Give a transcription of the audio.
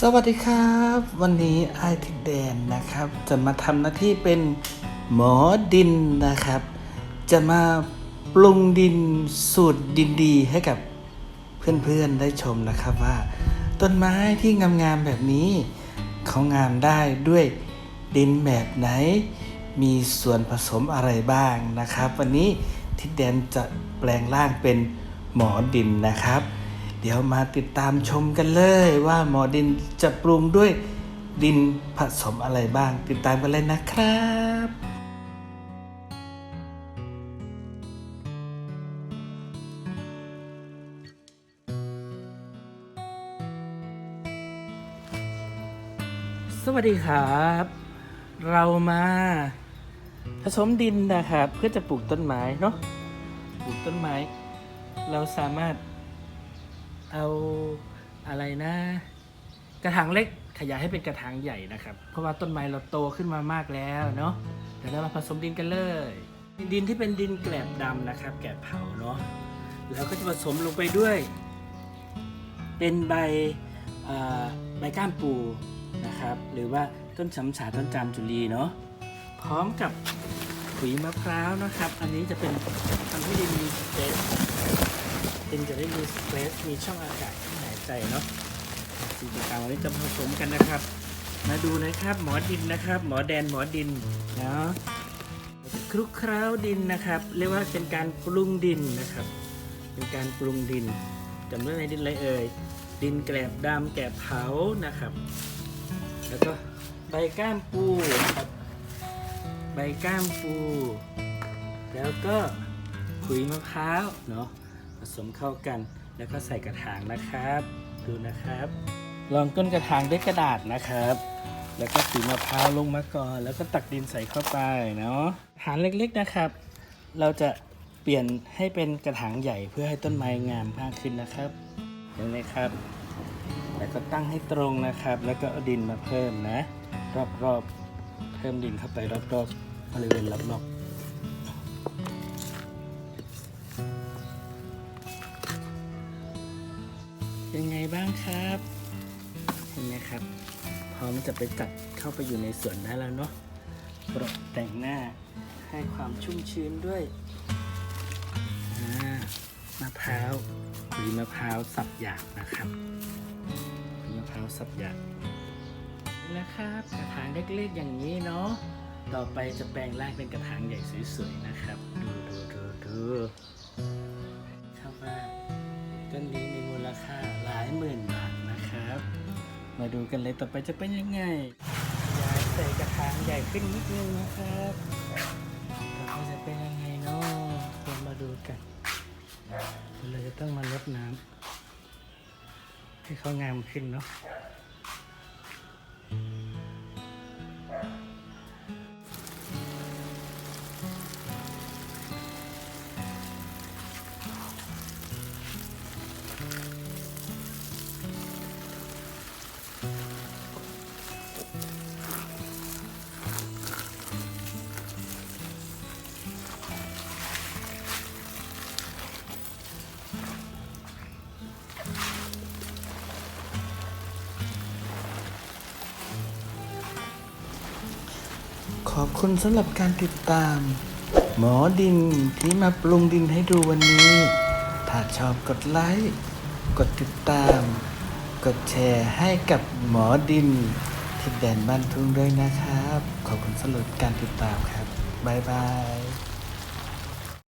สวัสดีครับ วันนี้ไอทิดแดนนะครับ จะมาทำหน้าที่เป็นหมอดินนะครับ จะมาปรุงดินสูตรดินดีให้กับเพื่อนๆได้ชมนะครับว่า ต้นไม้ที่งามๆแบบนี้เขางามได้ด้วยดินแบบไหน มีส่วนผสมอะไรบ้างนะครับ วันนี้ทิดแดนจะแปลงร่างเป็นหมอดินนะครับ ดี๋ยวมาติดตามชมกันเลยว่าหมอดินจะปรุงด้วยดินผสมอะไรบ้าง ติดตามกันเลยนะครับสวัสดีครับ เรามาผสมดินนะครับ เพื่อจะปลูกต้นไม้เนาะปลูกต้นไม้ เราสามารถ เอาอะไรนะ กระถางเล็กขยายให้เป็นกระถางใหญ่นะครับ เพราะว่าต้นไม้เราโตขึ้นมามากแล้วเนาะเดี๋ยวเรามาผสมดินกันเลย ดินที่เป็นดินแกลบดำนะครับ แกลบเผาเนาะแล้วก็จะผสมลงไปด้วย เป็นใบใบก้ามปูนะครับ หรือว่าต้นฉำฉาต้นจามจุลีเนาะพร้อมกับขุยมะพร้าวนะครับ อันนี้จะเป็นทำให้ดินมีส เปซดินจะได้มีสเปซมีช่องอากาศที่หายใจเนาะสิ่งต่างๆนี้จะผสมกันนะครับ มาดูนะครับหมอดินนะครับ หมอแดนหมอดินเนาะคลุกเคล้าดินนะครับ เรียกว่าเป็นการปรุงดินนะครับ เป็นการปรุงดินจำได้ในดินอะไรเอ่ยดินแกลบดำแกลบเผานะครับ แล้วก็ใบก้ามปูนะครับใบก้ามปู แล้วก็ขุยมะพร้าวเนาะ ผสมเข้ากัน แล้วก็ใส่กระถางนะครับ ดูนะครับ รองก้นกระถางด้วยกระดาษนะครับ แล้วก็สีมะพร้าวลงมาก่อน แล้วก็ตักดินใส่เข้าไปเนาะกระถางเล็กๆนะครับ เราจะเปลี่ยนให้เป็นกระถางใหญ่เพื่อให้ต้นไม้งามมากขึ้นนะครับเห็นไหมครับ แล้วก็ตั้งให้ตรงนะครับ แล้วก็เอาดินมาเพิ่มนะ รอบๆเพิ่มดินเข้าไปรอบๆบริเวณรอบๆ เป็นไงบ้างครับ เห็นไหมครับ พร้อมจะไปจัดเข้าไปอยู่ในสวนได้แล้วเนาะปรบแต่งหน้าให้ความชุ่มชื้นด้วยมะพร้าวหรือมะพร้าวสับหยาบนะครับมะพร้าวสับหยาบนี่แหละครับกระถางเล็กๆอย่างนี้เนาะต่อไปจะแปลงร่างเป็นกระถางใหญ่สวยๆนะครับ ดูดูดูดูเข้ามาต้นนี้มีมูลค่า มาดูกันเลยต่อไปจะเป็นยังไงย้ายใส่กระถางใหญ่ขึ้นนิดนึงนะครับต่อไปจะเป็นยังไงเนาะเรามาดูกันเราจะต้องมาลดน้ำให้เขางามขึ้นเนาะ อบคุณสำหรับการติดตาม หมอดินที่มาปรุงดินให้ดูวันนี้ ถ้าชอบกดไลค์ กดติดตาม กดแชร์ให้กับหมอดิน ที่แดนบ้านทุ่งด้วยนะครับ ขอบคุณสำหรับการติดตามครับ บ๊ายบาย